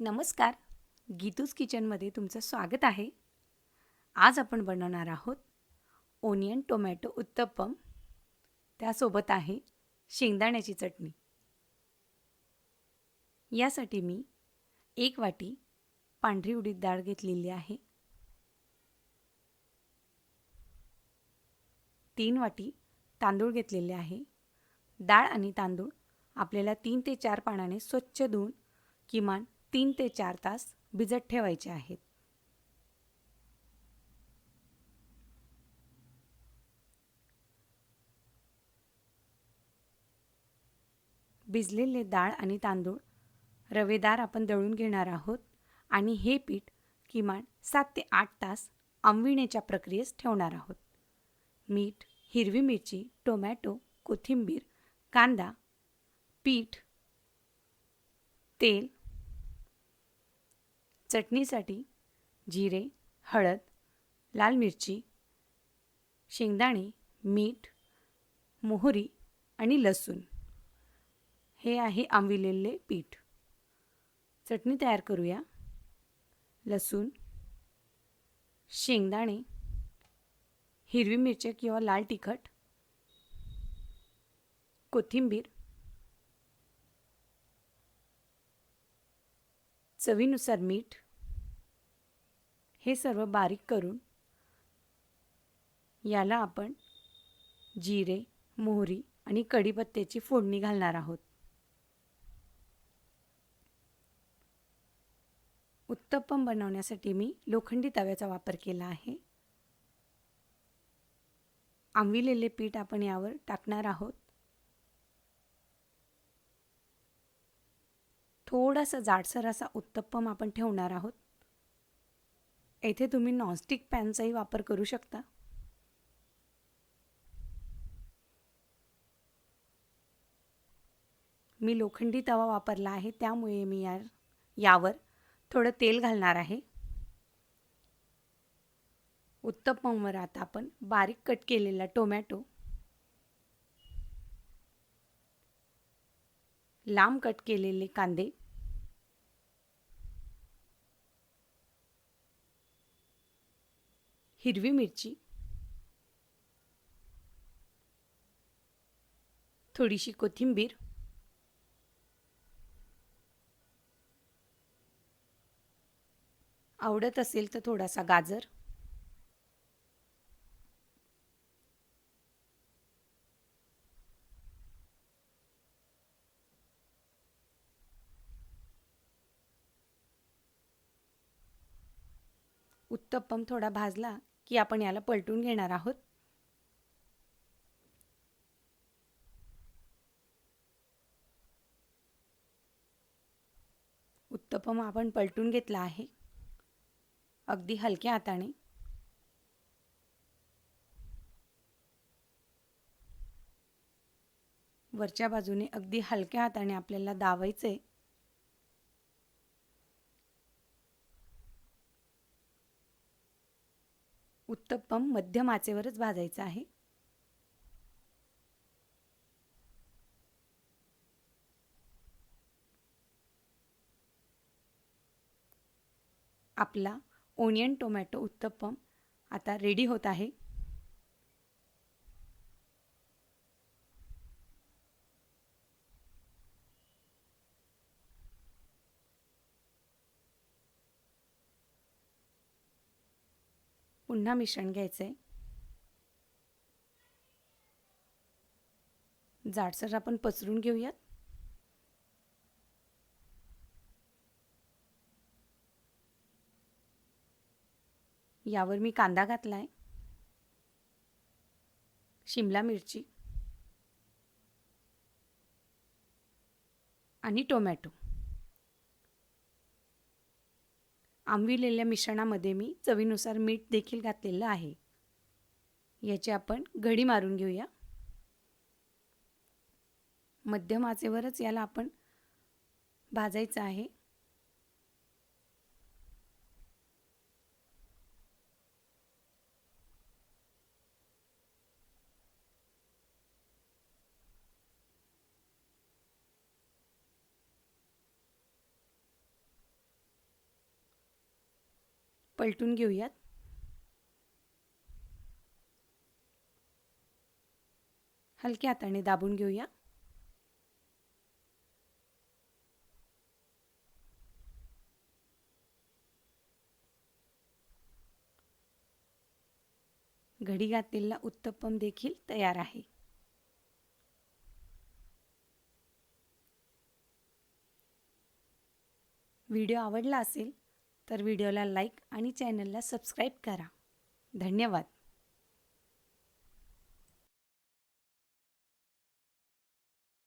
नमस्कार. गीतूज किचनमध्ये तुमचं स्वागत आहे. आज आपण बनवणार आहोत ओनियन टोमॅटो उत्तप्पम. त्यासोबत आहे शेंगदाण्याची चटणी. यासाठी मी एक वाटी पांढरी उडीद डाळ घेतलेली आहे. तीन वाटी तांदूळ घेतलेले आहे. डाळ आणि तांदूळ आपल्याला तीन ते चार पाण्याने स्वच्छ धुवून किमान तीन ते चार तास भिजत ठेवायचे आहेत. भिजलेले डाळ आणि तांदूळ रवेदार आपण दळून घेणार आहोत आणि हे पीठ किमान सात ते आठ तास आंबविण्याच्या प्रक्रियेस ठेवणार आहोत. मीठ हिरवी मिरची टोमॅटो कोथिंबीर कांदा पीठ तेल चटणीसाठी जिरे हळद लाल मिरची शेंगदाणे मीठ मोहरी आणि लसूण. हे आहे आंबिलेले पीठ. चटणी तयार करूया. लसूण शेंगदाणे हिरवी मिरची किंवा लाल तिखट कोथिंबीर चवीनुसार मीठ हे सर्व बारीक करून याला आपण जिरे मोहरी आणि कढीपत्त्याची फोडणी घालणार आहोत. उत्तप्पम बनवण्यासाठी मी लोखंडी तव्याचा वापर केला आहे. आंबिलेले पीठ आपण यावर टाकणार आहोत. थोडासा जाडसर असा उत्तप्पम आपण ठेवणार आहोत. येथे तुम्ही नॉनस्टिक पॅनचाही वापर करू शकता. मी लोखंडी तवा वापरला आहे त्यामुळे मी या यावर थोडं तेल घालणार आहे. उत्तप्पमवर आता आपण बारीक कट केलेला टोमॅटो लांब कट केलेले कांदे. हिरवी मिरची. थोडीशी कोथिंबीर. आवडत असेल तर थोडासा गाजर. उत्तप्पम थोडा भाजला की आपण याला पलटून घेणार आहोत. उत्तप्पम आपण पलटून घेतला आहे. अगदी हलक्या हाताने. वरच्या बाजूने अगदी हलक्या हाताने आपल्याला दावायचे उत्तप्पम मध्यम आचेवरच भाजायचं आहे. आपला ओनियन टोमॅटो उत्तप्पम आता रेडी होत आहे. पुन्हा मिश्रण घ्यायचं. आहे जाडसर आपण पसरून घेऊयात. यावर मी कांदा घातला आहे शिमला मिरची. आणि टोमॅटो. आंबिलेल्या मिश्रणामध्ये मी चवीनुसार मीठ देखील घातलेलं आहे. याची आपण घडी मारून घेऊया. मध्यम आचेवरच याला आपण भाजायचं आहे. पलटून घेऊयात. हलक्या हाताने दाबून घेऊया. घडी घातलेला उत्तप्पम देखील तयार आहे. व्हिडिओ आवडला असेल तर व्हिडिओला लाईक आणि चॅनलला सबस्क्राईब करा. धन्यवाद.